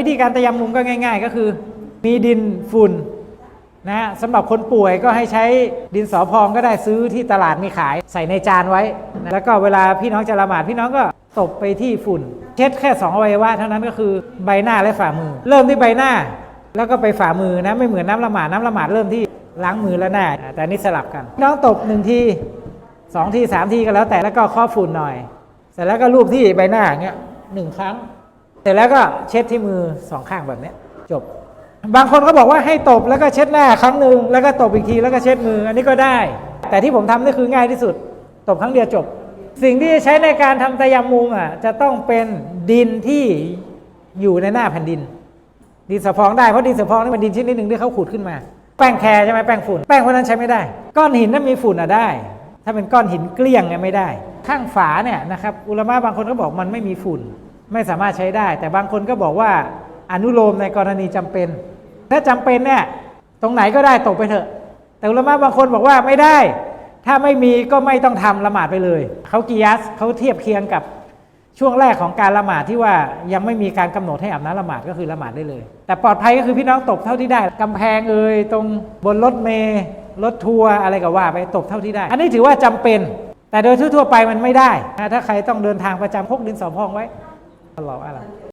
วิธีการตะยำมุมก็ง่าย ๆ ก็คือ มีดินฝุ่นนะฮะสำหรับคนป่วยก็ให้ใช้ดินสอพองก็ได้ซื้อที่ตลาดมีขายใส่ในจานไว้นะแล้วก็เวลาพี่น้องจะละหมาดพี่น้องก็ตบไปที่ฝุ่น เช็ดแค่2อวัยวะเท่านั้นก็คือใบหน้าและฝ่ามือ เริ่มที่ใบหน้า แล้วก็ไปฝ่ามือนะไม่เหมือนน้ำละหมาดน้ำละหมาดเริ่มที่ล้างมือและหน้า แต่นี่สลับกัน น้องตบหนึ่งทีสองทีสามทีก็แล้วแต่แล้วก็ข้อฝุ่นหน่อยเสร็จแล้วก็ลูบที่ใบหน้าอย่างเงี้ยหนึ่งครั้ง เสร็จแล้วก็เช็ดที่มือสองข้างแบบนี้จบ บางคนก็บอกว่าให้ตบแล้วก็เช็ดหน้าครั้งหนึ่งแล้วก็ตบอีกทีแล้วก็เช็ดมืออันนี้ก็ได้ แต่ที่ผมทำนี่คือง่ายที่สุด ตบครั้งเดียวจบ สิ่งที่จะใช้ในการทำตะยำมุงอะจะต้องเป็นดินที่อยู่ในหน้าแผ่นดิน ดินสะพองได้เพราะดินสะพองนี่เป็นดินชนิดหนึ่งที่เขาขุดขึ้นมา แป้งแคร์ใช่ไหมแป้งฝุ่นแป้งพวกนั้นใช้ไม่ได้ ก้อนหินนั้นมีฝุ่นอะได้ ถ้าเป็นก้อนหินเกลี้ยงเนี่ยไม่ได้ ข้างฝาเนี่ยนะครับอุลมะบางคนก็บอกมันไม่มีฝุ่น ไม่สามารถใช้ได้ แต่บางคนก็บอกว่าอนุโลมในกรณีจำเป็น ถ้าจำเป็นเนี่ยตรงไหนก็ได้ตกไปเถอะ แต่อุลามะบางคนบอกว่าไม่ได้ ถ้าไม่มีก็ไม่ต้องทำละหมาดไปเลยเขากิยาสเขาเทียบเคียงกับช่วงแรกของการละหมาดที่ว่ายังไม่มีการกำหนดให้อาบน้ำละหมาดก็คือละหมาดได้เลย แต่ปลอดภัยก็คือพี่น้องตบเท่าที่ได้กำแพงเอ่ยตรงบนรถเมล์รถทัวร์อะไรก็ว่าไปตบเท่าที่ได้ อันนี้ถือว่าจำเป็น แต่โดยทั่วๆไปมันไม่ได้นะถ้าใครต้องเดินทางประจำพกดินสอพองไว้ ตลอดอะไร